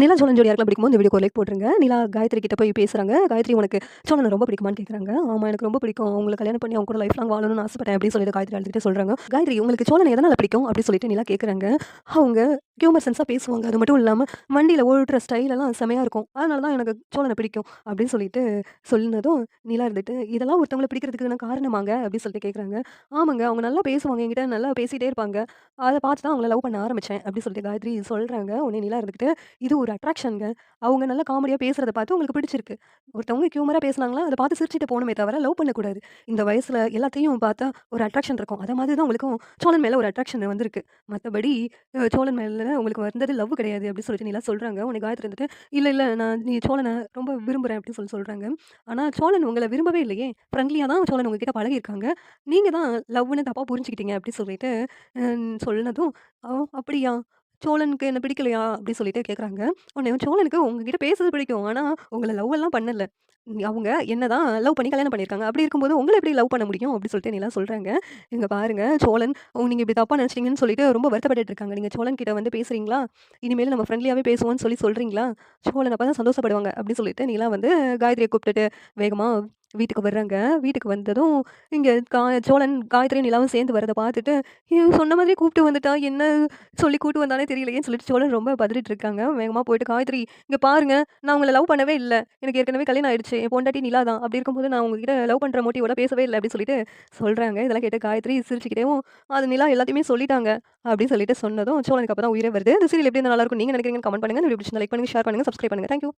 நிலா சோழன் ஜோடி யாருக்கெல்லாம் பிடிக்குமோ இந்த வீடியோ லைக் போட்டுருங்க. நிலா காயத்ரி கிட்ட போய் பேசுகிறாங்க காயத்ரி உனக்கு சோழனை ரொம்ப பிடிக்குமான்னு கேட்குறாங்க ஆமாம் எனக்கு ரொம்ப பிடிக்கும். உங்களை கல்யாணம் பண்ணி அவங்க கூட லைஃப் லாங் வாழணும்னு ஆசைப்பட்டேன் அப்படின்னு சொல்லிட்டு காயத்ரி அழுதுகிட்டே சொல்கிறாங்க காயத்ரி உங்களுக்கு சோழனை எதனால் பிடிக்கும் அப்படின்னு சொல்லிட்டு நிலா கேட்குறாங்க அவங்க ஹியூமர் சென்ஸாக பேசுவாங்க. அது மட்டும் இல்லாமல் வண்டியில் ஓடுற ஸ்டைலெல்லாம் செமையாக இருக்கும். அதனால தான் எனக்கு சோழனை பிடிக்கும் அப்படின்னு சொல்லிட்டு சொன்னதும் நிலா இருந்துட்டு இதெல்லாம் ஒருத்தவங்களை பிடிக்கிறதுக்கு நான் காரணமாங்க? அப்படின்னு சொல்லிட்டு கேட்குறாங்க ஆமாங்க அவங்க நல்லா பேசுவாங்க. என்கிட்ட நல்லா பேசிகிட்டே இருப்பாங்க. அதை பார்த்து தான் அவங்கள லவ் பண்ண ஆரம்பித்தேன் அப்படின்னு சொல்லிட்டு காயத்ரி சொல்கிறாங்க உடனே நிலா இருந்துக்கிட்டு இது ஒரு அட்ராக்ஷனுங்க அவங்க நல்லா காமெடியாக பேசுகிறத பார்த்து உங்களுக்கு பிடிச்சிருக்கு. ஒருத்தவங்க ஹியூமராக பேசுனாங்களா அதை பார்த்து சிரிச்சிட்டு போகணுமே தவிர லவ் பண்ணக்கூடாது. இந்த வயசில் எல்லாத்தையும் பார்த்தா ஒரு அட்ராக்ஷன் இருக்கும். அதை மாதிரி தான் உங்களுக்கும் சோழன் மேலே ஒரு அட்ராக்ஷன் வந்திருக்கு. மற்றபடி சோழன் மேலே உங்களுக்கு வந்தது லவ் கிடையாது அப்படின்னு சொல்லிட்டு நீலாம் சொல்கிறாங்க உனக்கு காயத்தில் இருந்துட்டு இல்லை இல்லை நான் நீ சோழனை ரொம்ப விரும்புகிறேன் அப்படின்னு சொல்லி சொல்கிறாங்க ஆனால் சோழன் உங்களை விரும்பவே இல்லையே. ஃப்ரெண்ட்லியாக தான் சோழன் உங்ககிட்ட பழகியிருக்காங்க. நீங்கள் தான் லவ்னு தப்பாக புரிஞ்சுக்கிட்டீங்க அப்படின்னு சொல்லிட்டு சொல்லினதும் சொன்னதும் ஓ அப்படியா? சோழனுக்கு என்ன பிடிக்கலையா? அப்படி சொல்லிட்டு கேட்குறாங்க உடனே சோழனுக்கு உங்ககிட்ட பேசுறது பிடிக்கும். ஆனால் உங்களை லவ் எல்லாம் பண்ணல. அவங்க அவங்க என்னதான் லவ் பண்ணி கல்யாணம் பண்ணியிருக்காங்க. அப்படி இருக்கும்போது உங்களை எப்படி லவ் பண்ண முடியும்? அப்படி சொல்லிட்டு நீலாம் சொல்கிறாங்க இங்கே பாருங்க சோழன் நீங்கள் இப்படி தப்பாக நினச்சிட்டீங்கன்னு சொல்லிட்டு ரொம்ப வருத்தப்பட்டு இருக்காங்க. நீங்கள் சோழன் கிட்ட வந்து பேசுறீங்களா? இனிமேல் நம்ம ஃப்ரெண்ட்லியாகவே பேசுவோம்னு சொல்லி சொல்கிறீங்களா சோழன் அப்போ தான் சந்தோஷப்படுவாங்க அப்படி சொல்லிட்டு நீலாம் வந்து காயத்ரியை கூப்பிட்டுட்டு வேகமாக வீட்டுக்கு வர்றாங்க. வீட்டுக்கு வந்ததும் இங்கே கா சோழன் காயத்ரி நிலாவும் சேர்ந்து வரதை பார்த்துட்டு சொன்ன மாதிரி கூப்பிட்டு வந்துட்டா? என்ன சொல்லி கூட்டு வந்தாலே தெரியலையேன்னு சொல்லிட்டு சோழன் ரொம்ப பதறிட்டு இருக்காங்க. வேகமாக போயிட்டு காயத்ரி இங்கே பாருங்க நான் உங்களை லவ் பண்ணவே இல்லை. எனக்கு ஏற்கனவே கல்யாணம் ஆயிடுச்சு. என் பொண்டாட்டி நிலா தான். அப்படி இருக்கும்போது நான் உங்ககிட்ட லவ் பண்ணுற மோட்டிவோட பேசவே இல்லை அப்படின்னு சொல்லிட்டு சொல்கிறாங்க இதெல்லாம் கேட்ட காயத்ரி சிரிச்சுக்கிட்டேவும் அது நிலா எல்லாத்தையுமே சொல்லிட்டாங்க. அப்படின்னு சொல்லிட்டு சொன்னதும் சோழனுக்கு அப்போ தான் உயிரே வருது. இந்த சீரியல் எப்படி நல்லா இருக்கும்? நீங்கள் நினைக்கிறீங்கன்னு கமெண்ட் பண்ணுங்கள் வீடியோ பிடிச்சி லைக் பண்ணுங்க ஷேர் பண்ணுங்க சப்ஸ்கிரைப் பண்ணுங்கள் தேங்க்யூ